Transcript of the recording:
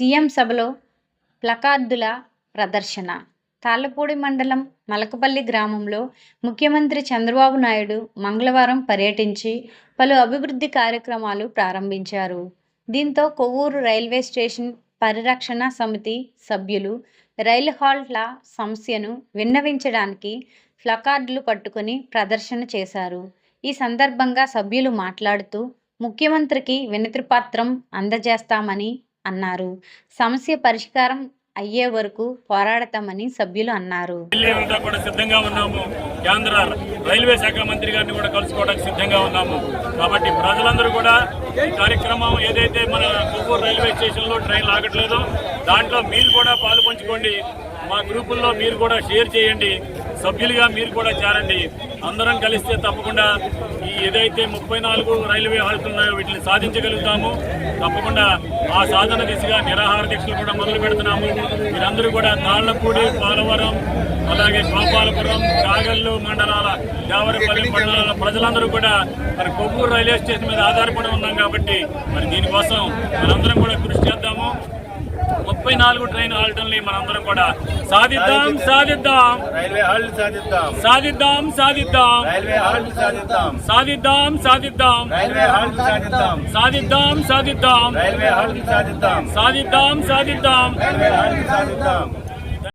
CM సభలో ప్లకార్డుల ప్రదర్శన. తాళ్ళపూడి మండలం మలకపల్లి గ్రామంలో ముఖ్యమంత్రి చంద్రబాబు నాయుడు మంగళవారం పర్యటించి పలు అభివృద్ధి కార్యక్రమాలు ప్రారంభించారు. దీంతో కొవ్వూరు రైల్వే స్టేషన్ పరిరక్షణ సమితి సభ్యులు రైలు హాల్ట్ల సమస్యను విన్నవించడానికి ప్లకార్డులు పట్టుకుని ప్రదర్శన చేశారు. ఈ సందర్భంగా సభ్యులు మాట్లాడుతూ ముఖ్యమంత్రికి వినతిపత్రం అందజేస్తామని అన్నారు. సమస్య పరిష్కారం అయ్యే వరకు పోరాడతామని సభ్యులు అన్నారు. కూడా సిద్ధంగా ఉన్నాము. కేంద్ర రైల్వే శాఖ మంత్రి గారిని కూడా కలుసుకోవడానికి సిద్ధంగా ఉన్నాము. కాబట్టి ప్రజలందరూ కూడా ఈ కార్యక్రమం ఏదైతే మన కొవ్వూరు రైల్వే స్టేషన్లో ట్రైన్ ఆగట్లేదో దాంట్లో మీరు కూడా పాలు పంచుకోండి. మా గ్రూపుల్లో మీరు కూడా షేర్ చేయండి. సభ్యులుగా మీరు కూడా చేరండి. అందరం కలిస్తే తప్పకుండా ఈ ఏదైతే ముప్పై నాలుగు రైల్వే హాల్స్ ఉన్నాయో వీటిని సాధించగలుగుతాము. తప్పకుండా ఆ సాధన దిశగా నిరాహార దీక్షలు కూడా మొదలు పెడుతున్నాము. మీరందరూ కూడా తాళ్ళపూడి పోలవరం అలాగే గోపాలపురం కాగల్లు మండలాల దేవరపల్లి మండలాల ప్రజలందరూ కూడా మరి కొవ్వూరు రైల్వే స్టేషన్ మీద ఆధారపడి ఉన్నాం కాబట్టి మరి దీనికోసం మనందరం కూడా ముప్పై నాలుగు ట్రైన్ హాల్టల్ని మనందరం కూడా సాధిద్దాం. సాధిద్దాం. రైల్వే హాల్ సాధిద్దాం. సాధిద్దాం సాధిద్దాం. రైల్వే హాల్ సాధిద్దాం. సాధిద్దాం సాధిద్దాం. రైల్వే హాల్ సాధిద్దాం. సాధిద్దాం సాధిద్దాం. రైల్వే హాల్ సాధిద్దాం. సాధిద్దాం సాధిద్దాం. రైల్వే హాల్ సాధిద్దాం.